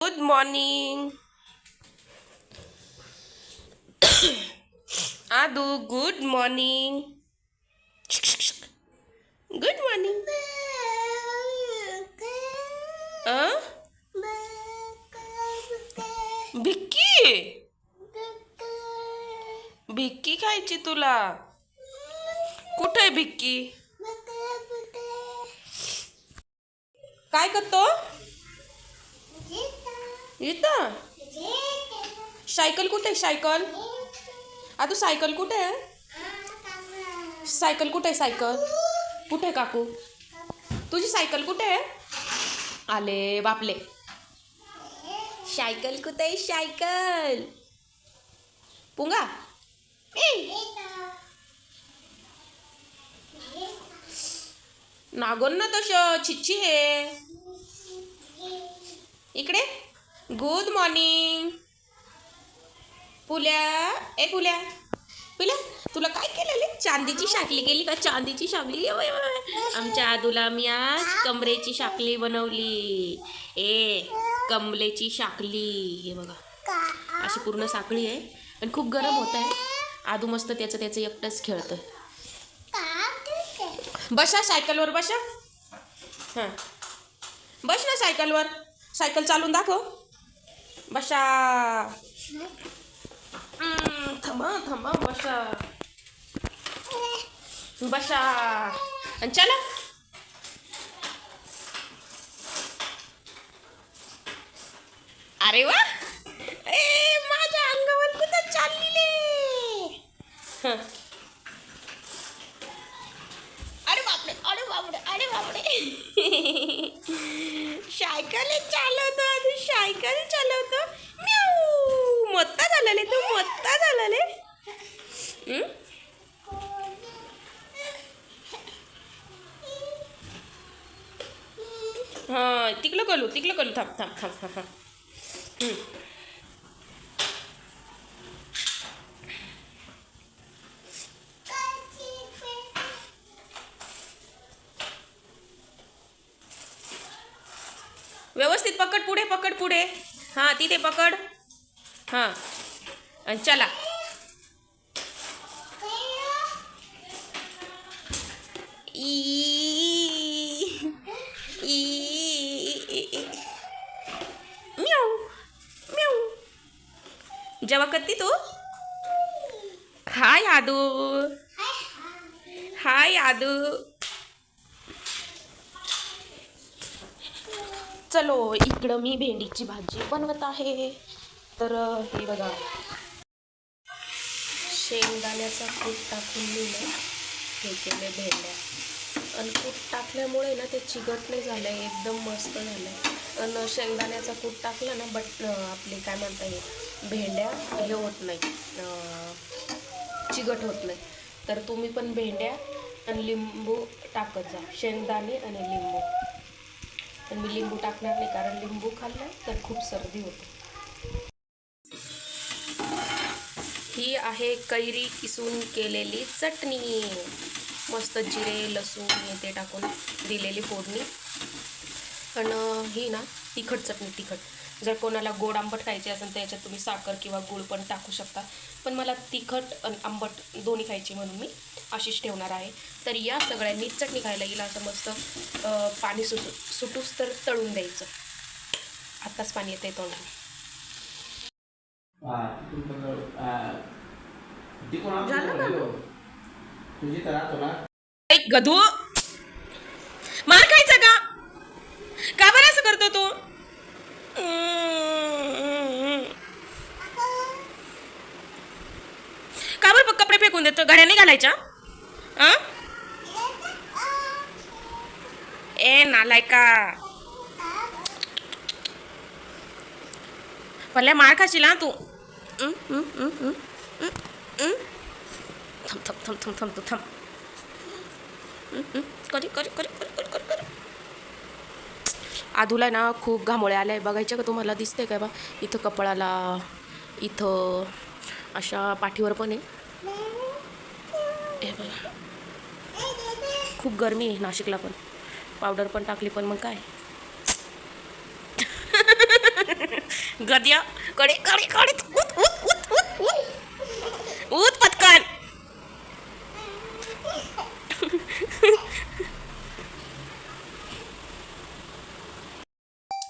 Good morning Adu good morning good morning भिक्की भिक्की खायची तुला कुठे आहे भिक्की काय करतो इथं? सायकल कुठे आहे? सायकल? आदू सायकल कुठे आहे? सायकल कुठे आहे सायकल? कुठे काकू? तुझी सायकल कुठे आहे? आले बापले. सायकल कुठे आहे? सायकल. पुंगा. ए! नागोन ना तस छिच्छी आहे इकडे. गुड मॉर्निंग पुल्या ए पुल्या पुल्या तुला काय केलेले चांदीची शाकली केली का? चांदीची शाकली? आमच्या आदूला मी आज कमरेची शाकली बनवली. ए कमलेची शाकली. हे बघा. अशी पूर्ण साखळी आहे. आणि खूप गरम होत आहे. आदू मस्त त्याचं त्याचं एकटंच खेळतं बसा सायकलवर बसा हां. बस ना सायकलवर. सायकल चालून दाखव. बसा हम्म, थांबा थांबा बसा बसा आणि चला अरे वा ए माझ्या अंगावर कुठं चाललेले हं. अरे बापरे अरे बापरे सायकल चालवतो आणि सायकल चालवतो. म्याऊ! मोठा झालेले तू मोठा झालेले. हं? हां तिकलं कलू तिकलं कलू थांब थांब थांब थांब. थांब हं. व्यवस्थित पकड पुढे पकड पुढे. हां तिथे पकड. हां. आणि चला. ई म्याऊ म्याऊ. जेव्हा करते तू? हाय आदू. हाय आदू. चलो इकडं मी भेंडीची भाजी बनवत आहे. तर हे बघा. शेंगदाण्याचा कूट टाकून मी ना हे केले भेंड्या. आणि कूट टाकल्यामुळे ना ते चिकट नाही झालं आहे एकदम मस्त झालं आहे आणि शेंगदाण्याचा कूट टाकलं ना बट आपले काय म्हणता येईल भेंड्या हे होत नाही. अं, चिकट होत नाही. तर तुम्ही पण भेंड्या आणि लिंबू टाकत जा. शेंगदाणे आणि लिंबू. पण मी लिंबू टाकणार नाही कारण लिंबू खाल्लं तर खूप सर्दी होते. ही आहे कैरी किसून केलेली चटणी. मस्त जिरे लसूण ते टाकून दिलेली फोडणी. आणि ही ना तिखट चटणी तिखट. जर कोणाला गोड आंबट खायची असेल तर याच्यात तुम्ही साखर किंवा गुळ पण टाकू शकता. पण मला तिखट आणि आंबट दोन्ही खायची म्हणून मी अशीच ठेवणार आहे. तर या सगळ्यांनी चटणी खायला येईल असं मस्त पाणी सुटू सुटूस तर तळून द्यायचं. आत्ताच पाणी येते तोंडाला. ना? ऐक गधू! मार खायचा का? का बरं असं करतो तू? का बरं बघ कपडे फेकून देतो? घड्या नाही घालायच्या? आ? ए नालायका. पल्ल्या मार खाशील हा तू. थम थम थम थम थम तू थम करी करी करी करी करी करी करी. आधूला ना खूप घामोळे आल्या आहे बघायच्या का तुम्हाला? दिसते काय बा? इथं कपाळाला इथं अशा पाठीवर पण आहे. हे बघा. खूप गरमी आहे नाशिकला पण. पावडर पण टाकली पण मग काय? गद्या. कडे कडे कडे उत उत उत उत उत उत पटकन.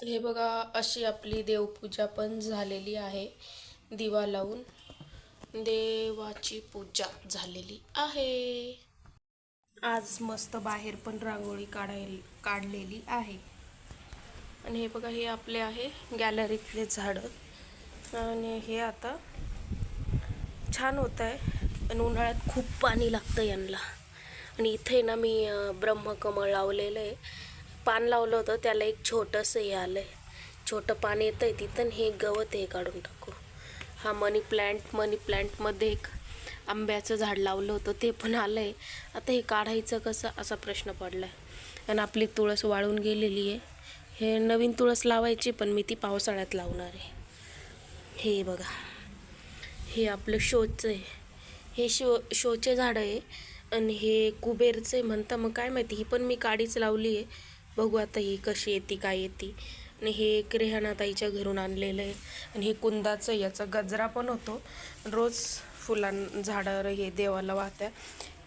हे बघा अशी आपली देवपूजा पण झालेली आहे. दिवा लावून. देवाची पूजा झालेली आहे. आज मस्त बाहेर पण रांगोळी काढायला काढलेली आहे. आणि हे बघा हे आपले आहे गॅलरीतले झाडं. आणि हे आता छान होत आहे. पण उन्हाळ्यात खूप पाणी लागतं यांना. आणि इथे ना मी ब्रह्मकमळ लावलेलं आहे. पान लावलं होतं त्याला एक छोटंसं हे आलं आहे छोटं पान येतं आहे तिथं हे गवत हे काढून टाकू. हा मनी प्लॅन्ट मनी प्लॅन्टमध्ये एक आंब्याचं झाड लावलं होतं ते पण आलं आहे आता हे काढायचं कसं? असा प्रश्न पडला आहे आणि आपली तुळस वाळून गेलेली आहे. हे नवीन तुळस लावायची पण मी ती पावसाळ्यात लावणार आहे. हे बघा. हे आपलं शोचं आहे. हे शो शोचे झाडं आहे. आणि हे कुबेरचं आहे म्हणता मग काय माहिती? ही पण मी काडीच लावली आहे. बघू आता ही कशी येते काय येते. आणि हे एक रेहानाताईच्या घरून आणलेलं आहे. आणि हे कुंदाचं याचा गजरा पण होतो. रोज फुलां झाडं हे देवाला वाहत्या.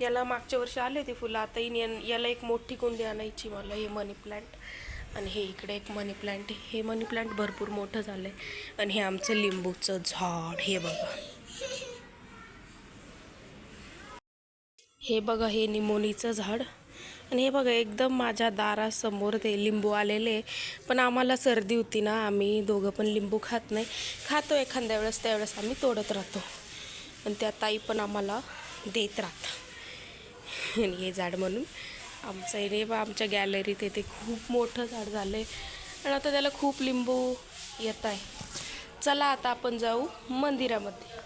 याला मागच्या वर्षी आले ते फुलं. आता इन याला एक मोठी कुंडी आणायची मला हे मनी प्लांट आणि हे इकडे एक मनी प्लांट हे मनी प्लांट भरपूर मोठं झालं आहे आणि हे आमचं लिंबूचं झाड हे बघा. हे बघा हे निमोनीचं झाड. आणि हे बघा एकदम माझ्या दारासमोर ते लिंबू आलेले. पण आम्हाला सर्दी होती ना आम्ही दोघं पण लिंबू खात नाही. खातो एखाद्या वेळेस त्यावेळेस आम्ही तोडत राहतो. आणि त्या ताई पण आम्हाला देत राहतात. आणि हे झाड म्हणून आमचं हे बा आमच्या गॅलरीत येते खूप मोठं झाड झालं आहे आणि आता त्याला खूप लिंबू येत आहे. चला आता आपण जाऊ मंदिरामध्ये.